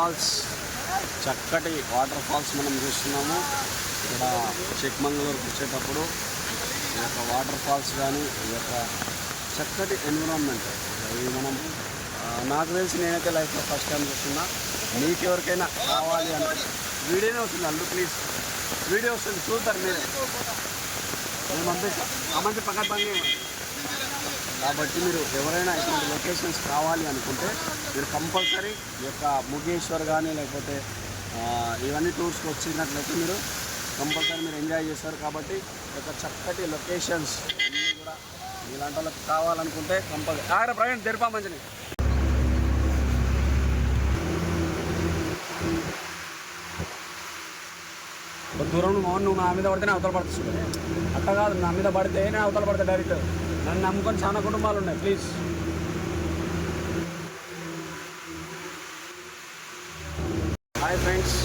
Falls చక్కటి water falls మనం చూస్తున్నాము. ఇక్కడ చిక్మంగళూరుకి వచ్చేటప్పుడు ఈ యొక్క వాటర్ ఫాల్స్ కానీ ఈ యొక్క చక్కటి ఎన్విరాన్మెంట్. ఇది మనం నాకు తెలిసి నేనైతే లైఫ్లో ఫస్ట్ టైం చూస్తున్నా. మీకు ఎవరికైనా కావాలి అంటే వీడియోనే వస్తుంది అల్లు ప్లీజ్ వీడియో వస్తుంది చూస్తారు మీరు. నేను ఆ మంచి పక్కన పని కాబట్టి మీరు ఎవరైనా ఇటువంటి లొకేషన్స్ కావాలి అనుకుంటే మీరు కంపల్సరీ ఈ యొక్క ముగేశ్వర్ కానీ లేకపోతే ఇవన్నీ టూర్స్కి వచ్చినట్లయితే మీరు కంపల్సరీ మీరు ఎంజాయ్ చేస్తారు కాబట్టి ఒక యొక్క చక్కటి లొకేషన్స్ అన్నీ కూడా ఇలాంటి వాళ్ళకి కావాలనుకుంటే కంపల్సరీ ఆగరా ప్రవీణ్ తెరిపా మంచిని. ఒక దూరం నువ్వు నువ్వు నా మీద పడితే నేను అవతల పడుతుంది అట్ట కాదు నా మీద పడితే నేను అవతల పడతా డైరెక్ట్ నన్ను నమ్ముకొని చాలా కుటుంబాలు ఉన్నాయి ప్లీజ్ హాయ్ ఫ్రెండ్స్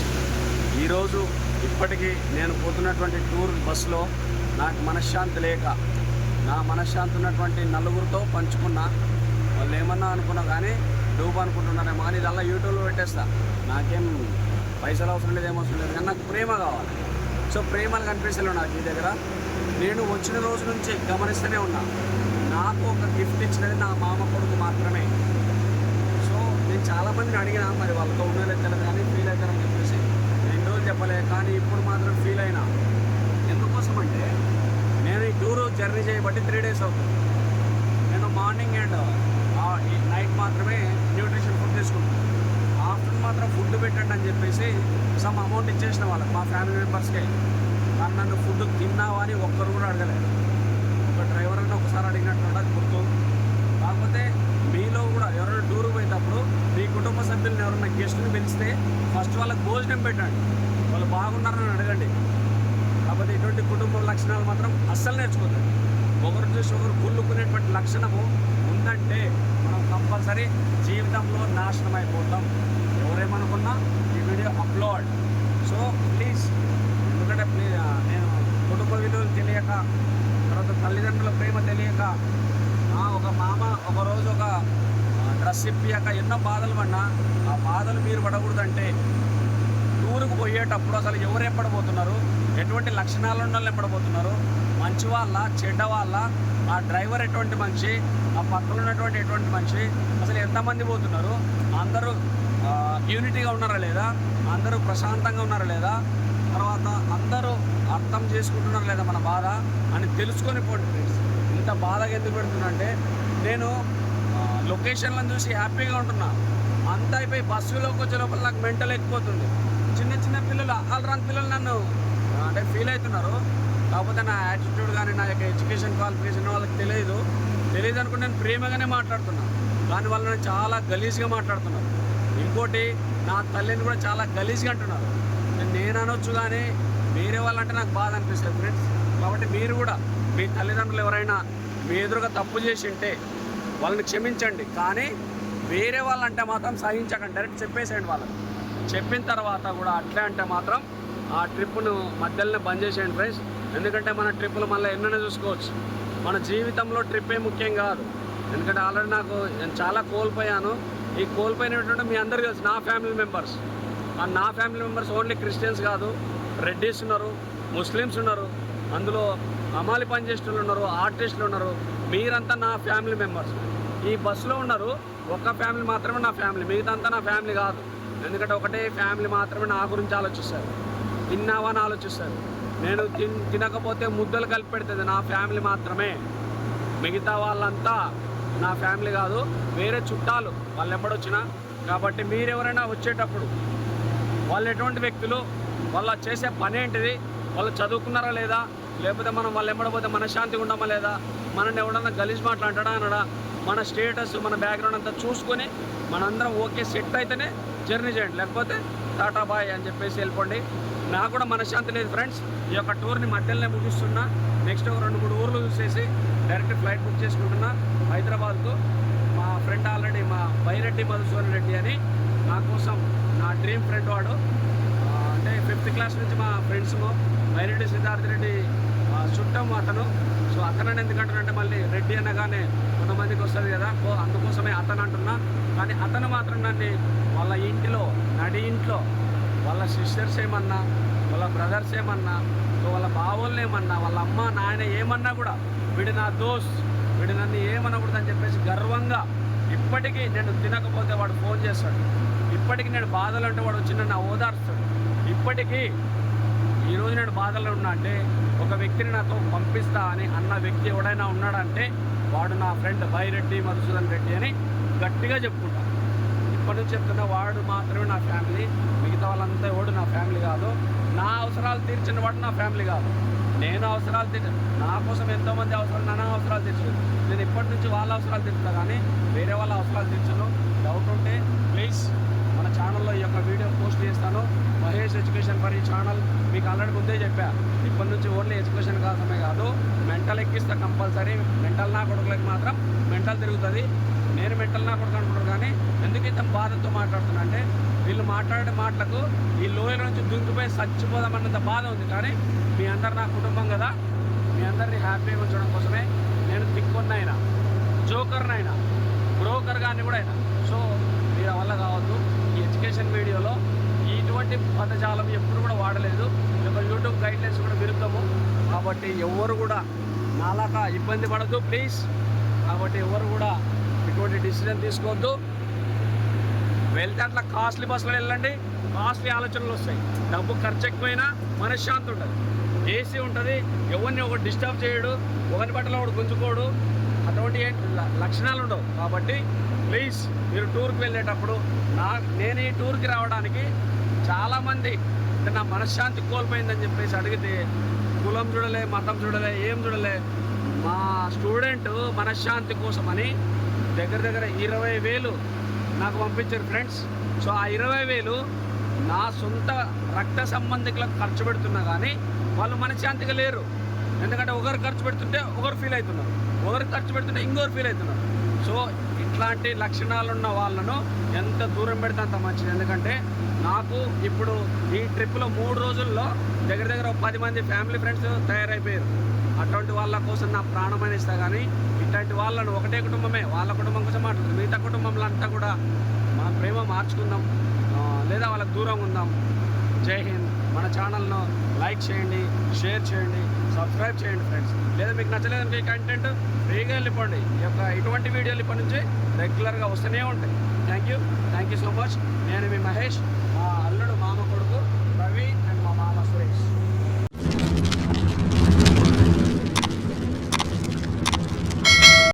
ఈరోజు ఇప్పటికీ నేను పోతున్నటువంటి టూర్ బస్సులో నాకు మనశ్శాంతి లేక నా మనశ్శాంతి ఉన్నటువంటి నలుగురితో పంచుకున్నా. వాళ్ళు ఏమన్నా అనుకున్నా కానీ డూబ్ అనుకుంటున్నారేమో కానీ ఇదల్లా యూట్యూబ్లో పెట్టేస్తా. నాకేం పైసలు అవసరం లేదు ఏమవసరం అవసరం లేదు. కానీ నాకు ప్రేమ కావాలి. సో ప్రేమలు కనిపిస్తలేవు నాకు ఈ దగ్గర. నేను వచ్చిన రోజు నుంచి గమనిస్తూనే ఉన్నా. నాకు ఒక గిఫ్ట్ ఇచ్చినది నా మామ కొడుకు మాత్రమే. సో నేను చాలామందిని అడిగినా మరి వాళ్ళతో ఉన్న తెలియదు కానీ ఫీల్ అవుతారని చెప్పేసి. రెండు రోజులు చెప్పలే కానీ ఇప్పుడు మాత్రం ఫీల్ అయినా. ఎందుకోసం అంటే నేను ఈ టూర్ జర్నీ చేయబట్టి త్రీ డేస్ అవుతుంది. నేను మార్నింగ్ అండ్ నైట్ మాత్రమే న్యూట్రిషన్ ఫుడ్ తీసుకుంటాను ఆఫ్టర్నూన్ మాత్రం ఫుడ్ పెట్టండి అని చెప్పేసి సమ్ అమౌంట్ ఇచ్చేసిన వాళ్ళకి మా ఫ్యామిలీ మెంబర్స్కి. కానీ నన్ను ఫుడ్ తిన్నా అని ఒక్కరు కూడా అడగలేదు ఒక డ్రైవర్ అని ఒకసారి అడిగినట్టు ఉండదు గుర్తు. కాకపోతే మీలో కూడా ఎవరైనా టూర్ పోయేటప్పుడు మీ కుటుంబ సభ్యులను ఎవరైనా గెస్ట్ని పిలిస్తే ఫస్ట్ వాళ్ళకి భోజనం పెట్టండి. వాళ్ళు బాగున్నారని అడగండి. కాకపోతే ఇటువంటి కుటుంబ లక్షణాలు మాత్రం అస్సలు నేర్చుకోలేదు ఒకరు చూసి ఒకరు కుళ్ళుకునేటువంటి లక్షణము ఉందంటే మనం కంపల్సరీ జీవితంలో నాశనం అయిపోతాం ఎవరేమనుకున్నా ఈ వీడియో అప్లోడ్. సో ప్లీజ్ ఎందుకంటే ప్లీజ్ నేను కుటుంబ విలువలు తెలియక తర్వాత తల్లిదండ్రుల ఒక మామ ఒకరోజు ఒక డ్రెస్ ఇప్పియాక ఎన్నో బాధలు పడినా ఆ బాధలు మీరు పడకూడదంటే టూరుకు పోయేటప్పుడు అసలు ఎవరు ఎప్పడబోతున్నారు? ఎటువంటి లక్షణాలు ఉన్న వాళ్ళు ఎప్పడబోతున్నారు? మంచి వాళ్ళ? చెడ్డ వాళ్ళ? ఆ డ్రైవర్ ఎటువంటి మనిషి? ఆ పక్కన ఉన్నటువంటి ఎటువంటి మనిషి? అసలు ఎంతమంది పోతున్నారు? అందరూ యూనిటీగా ఉన్నారా లేదా? అందరూ ప్రశాంతంగా ఉన్నారా లేదా? తర్వాత అందరూ అర్థం చేసుకుంటున్నారా లేదా మన బాధ? అని తెలుసుకొని పోండి ఫ్రెండ్స్ ఇంత బాధగా ఎందుకు పెడుతున్నా నేను లొకేషన్లను చూసి హ్యాపీగా ఉంటున్నా. అంతా అయిపోయి బస్సులోకి వచ్చే లోపల నాకు మెంటల్ ఎక్కిపోతుంది. చిన్న చిన్న పిల్లలు ఆల్రాన్ పిల్లలు నన్ను అంటే ఫీల్ అవుతున్నారు. కాకపోతే నా యాటిట్యూడ్ కానీ నా యొక్క ఎడ్యుకేషన్ క్వాలిఫికేషన్ వాళ్ళకి తెలియదు తెలియదు అనుకుంటే నేను ప్రేమగానే మాట్లాడుతున్నాను దానివల్ల నేను చాలా గలీజ్గా మాట్లాడుతున్నారు ఇంకోటి నా తల్లిని కూడా చాలా గలీజ్గా అంటున్నారు. నేను అనొచ్చు కానీ వేరే వాళ్ళంటే నాకు బాధ అనిపిస్తుంది ఫ్రెండ్స్ కాబట్టి మీరు కూడా మీ తల్లిదండ్రులు ఎవరైనా మీ ఎదురుగా తప్పు చేసి ఉంటే వాళ్ళని క్షమించండి. కానీ వేరే వాళ్ళంటే మాత్రం సహించకండి. డైరెక్ట్ చెప్పేసేయండి వాళ్ళకి చెప్పిన తర్వాత కూడా అట్లే అంటే మాత్రం ఆ ట్రిప్ను మధ్యలోనే బంద్ చేసేయండి ఫ్రెండ్స్. ఎందుకంటే మన ట్రిప్పులు మళ్ళీ ఎన్నైనా చూసుకోవచ్చు. మన జీవితంలో ట్రిప్పే ముఖ్యం కాదు. ఎందుకంటే ఆల్రెడీ నాకు నేను చాలా కోల్పోయాను. ఈ కోల్పోయినటువంటి మీ అందరు తెలుసు నా ఫ్యామిలీ మెంబర్స్. ఆ నా ఫ్యామిలీ మెంబర్స్ ఓన్లీ క్రిస్టియన్స్ కాదు. రెడ్డీస్ ఉన్నారు ముస్లిమ్స్ ఉన్నారు. అందులో అమాలి పని చేసే వాళ్ళు ఉన్నారు ఆర్టిస్టులు ఉన్నారు మీరంతా నా ఫ్యామిలీ మెంబర్స్. ఈ బస్సులో ఉన్నారు ఒక్క ఫ్యామిలీ మాత్రమే నా ఫ్యామిలీ మిగతా అంతా నా ఫ్యామిలీ కాదు. ఎందుకంటే ఒకటే ఫ్యామిలీ మాత్రమే నా గురించి ఆలోచిస్తారు. తిన్నావా అని ఆలోచిస్తారు. నేను తిన్ తినకపోతే ముద్దలు కలిపి పెడుతుంది నా ఫ్యామిలీ మాత్రమే. మిగతా వాళ్ళంతా నా ఫ్యామిలీ కాదు వేరే చుట్టాలు వాళ్ళు ఎప్పుడొచ్చినా. కాబట్టి మీరెవరైనా వచ్చేటప్పుడు వాళ్ళు ఎటువంటి వ్యక్తులు వాళ్ళ చేసే పని ఏంటిది వాళ్ళు చదువుకున్నారా లేదా లేకపోతే మనం వాళ్ళు ఎంబడపోతే మనశ్శాంతిగా ఉండమా లేదా? మనల్ని ఎవడన్నా గలీజ్ అంటాడా అనడా మన స్టేటస్ మన బ్యాక్గ్రౌండ్ అంతా చూసుకొని మనందరం ఓకే సెట్ అయితేనే జర్నీ చేయండి. లేకపోతే టాటా బాయ్ అని చెప్పేసి వెళ్ళిపోండి. నాకు కూడా మనశ్శాంతి లేదు ఫ్రెండ్స్. ఈ యొక్క టూర్ని మధ్యలోనే ముగిస్తున్నా. నెక్స్ట్ ఒక రెండు మూడు ఊర్లు చూసేసి డైరెక్ట్ ఫ్లైట్ బుక్ చేసుకుంటున్నా. హైదరాబాద్కు మా ఫ్రెండ్ ఆల్రెడీ మా బైరెడ్డి మధుసూదన్ రెడ్డి అని. నా కోసం నా డ్రీమ్ ఫ్రెండ్ వాడు. అంటే ఫిఫ్త్ క్లాస్ నుంచి మా ఫ్రెండ్స్ బైరెడ్డి సిద్ధార్థ రెడ్డి ఆ, అతను. సో అతనని ఎందుకంటానంటే మళ్ళీ రెడ్డి అనగానే కొంతమందికి వస్తుంది కదా. అందుకోసమే అతను అంటున్నా. కానీ అతను మాత్రం నన్ను వాళ్ళ ఇంటిలో నడి ఇంట్లో వాళ్ళ సిస్టర్స్ ఏమన్నా వాళ్ళ బ్రదర్స్ ఏమన్నా సో వాళ్ళ బావోళ్ళు ఏమన్నా వాళ్ళ అమ్మ నాయన ఏమన్నా కూడా వీడు నా దోస్ వీడు నన్ను ఏమనకూడదని చెప్పేసి గర్వంగా ఇప్పటికీ నేను తినకపోతే వాడు ఫోన్ చేస్తాడు. ఇప్పటికీ నేను బాధలు అంటే వాడు వచ్చి నన్ను ఓదార్స్తాడు. ఇప్పటికీ ఈరోజు నేను బాధల్లో ఉన్నా అంటే ఒక వ్యక్తిని నాతో పంపిస్తా అని అన్న వ్యక్తి ఎవడైనా ఉన్నాడంటే వాడు నా ఫ్రెండ్ బైరెడ్డి మధుసూదన్ రెడ్డి అని గట్టిగా చెప్పుకుంటా. ఇప్పటి నుంచి చెప్తున్నా వాడు మాత్రమే నా ఫ్యామిలీ మిగతా వాళ్ళంతా ఎవడు నా ఫ్యామిలీ కాదు. నా అవసరాలు తీర్చిన వాడు నా ఫ్యామిలీ కాదు. నేను అవసరాలు తీర్చ నా కోసం ఎంతోమంది అవసరాలు నా అవసరాలు తీర్చలేదు నేను ఇప్పటి నుంచి వాళ్ళ అవసరాలు తీర్చుతా కానీ వేరే వాళ్ళ అవసరాలు తీర్చను. డౌట్ ఉంటే ప్లీజ్ మన ఛానల్లో ఈ యొక్క వీడియో పోస్ట్ చేస్తాను. మహేష్ ఎడ్యుకేషన్ ఫర్ ఈ ఛానల్ మీకు ఆల్రెడీ ముందే చెప్పా. ఇప్పటి నుంచి ఓన్లీ ఎడ్యుకేషన్ కోసమే కాదు మెంటల్ ఎక్కిస్తా కంపల్సరీ మెంటల్ నా కొడుకులకి మాత్రం మెంటల్ తిరుగుతుంది. నేను మెంటల్ నా కొడుకు అనుకుంటారు కానీ ఎందుకు ఇంత బాధతో మాట్లాడుతున్నా అంటే వీళ్ళు మాట్లాడే మాటలకు ఈ లోయల నుంచి దుంకిపోయి చచ్చిపోదామన్నంత బాధ ఉంది. కానీ మీ అందరు నా కుటుంబం కదా మీ అందరినీ హ్యాపీగా ఉంచడం కోసమే నేను దిక్కున్నైనా జోకర్నైనా బ్రోకర్ కానీ కూడా అయినా. సో మీరు వల్ల కావద్దు. ఎడ్యుకేషన్ వీడియోలో ఇటువంటి పదజాలం ఎప్పుడు కూడా వాడలేదు. ఈ యూట్యూబ్ గైడ్లైన్స్ కూడా విరుద్ధము. కాబట్టి ఎవరు కూడా నాలాక ఇబ్బంది పడద్దు ప్లీజ్. కాబట్టి ఎవరు కూడా ఇటువంటి డిసిజన్ తీసుకోవద్దు. వెళ్తే అట్లా కాస్ట్లీ బస్సులో వెళ్ళండి. కాస్ట్లీ ఆలోచనలు వస్తాయి. డబ్బు ఖర్చు ఎక్కువైనా మనశ్శాంతి ఉంటుంది. ఏసీ ఉంటుంది. ఎవరిని ఒకటి డిస్టర్బ్ చేయడు. ఒకరి బట్టలో ఒకటి గుంజుకోడు. లక్షణాలు ఉండవు. కాబట్టి ప్లీజ్ మీరు టూర్కి వెళ్ళేటప్పుడు నా నేను ఈ టూర్కి రావడానికి చాలామంది నా మనశ్శాంతి కోల్పోయిందని చెప్పేసి అడిగితే కులం చూడలే మతం చూడలే ఏం చూడలే. మా స్టూడెంట్ మనశ్శాంతి కోసమని దగ్గర దగ్గర ఇరవై వేలు నాకు పంపించారు ఫ్రెండ్స్ సో ఆ ఇరవై వేలు నా సొంత రక్త సంబంధికులకు ఖర్చు పెడుతున్నా కానీ వాళ్ళు మనశ్శాంతిగా లేరు. ఎందుకంటే ఒకరు ఖర్చు పెడుతుంటే ఒకరు ఫీల్ అవుతున్నారు. ఒకరు ఖర్చు పెడుతుంటే ఇంకోరు ఫీల్ అవుతున్నారు. సో ఇట్లాంటి లక్షణాలు ఉన్న వాళ్ళను ఎంత దూరం పెడితే అంత మంచిది. ఎందుకంటే నాకు ఇప్పుడు ఈ ట్రిప్లో మూడు రోజుల్లో దగ్గర దగ్గర పది మంది ఫ్యామిలీ ఫ్రెండ్స్ తయారైపోయారు. అటువంటి వాళ్ళ కోసం నా ప్రాణం ఇస్తా కానీ ఇట్లాంటి వాళ్ళను ఒకటే కుటుంబమే వాళ్ళ కుటుంబం కోసం మాట్లాడుతుంది మిగతా కుటుంబంలో అంతా కూడా మా ప్రేమ మార్చుకుందాం. లేదా వాళ్ళకి దూరంగా ఉందాం. జై హింద్. మన ఛానల్ను లైక్ చేయండి షేర్ చేయండి. సబ్స్క్రైబ్ చేయండి ఫ్రెండ్స్. లేదా మీకు నచ్చలేదంటే ఈ కంటెంట్ ఫ్రీగా వెళ్ళిపోండి. ఈ యొక్క ఇటువంటి వీడియోలు ఇప్పటి నుంచి రెగ్యులర్గా వస్తూనే ఉంటాయి. Thank you thank you so much నేను మీ మహేష్.